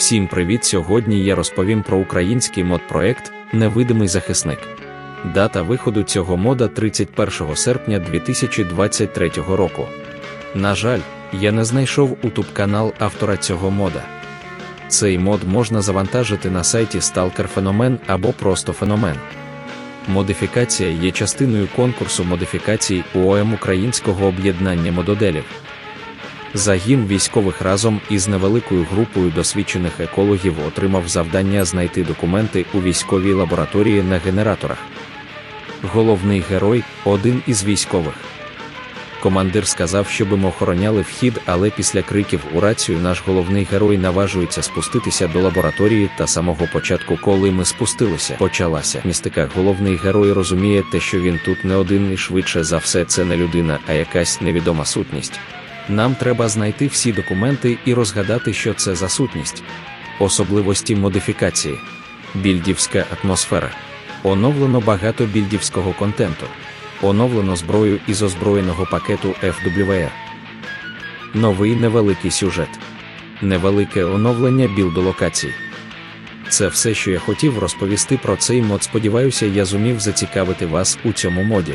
Всім привіт! Сьогодні я розповім про український мод-проект Невидимий захисник. Дата виходу цього мода 31 серпня 2023 року. На жаль, я не знайшов YouTube канал автора цього мода. Цей мод можна завантажити на сайті Stalker Феномен або просто Феномен. Модифікація є частиною конкурсу модифікацій УОМ Українського об'єднання мододелів. Загін військових разом із невеликою групою досвідчених екологів отримав завдання знайти документи у військовій лабораторії на генераторах. Головний герой один із військових. Командир сказав, щоби ми охороняли вхід, але після криків у рацію наш головний герой наважується спуститися до лабораторії та самого початку, коли ми спустилися, почалася містика. Головний герой розуміє те, що він тут не один і швидше за все це не людина, а якась невідома сутність. Нам треба знайти всі документи і розгадати, що це за сутність. Особливості модифікації, більдівська атмосфера. Оновлено багато більдівського контенту. Оновлено зброю із озброєного пакету FWR. Новий невеликий сюжет. Невелике оновлення білдолокацій. Це все, що я хотів розповісти про цей мод. Сподіваюся, я зумів зацікавити вас у цьому моді.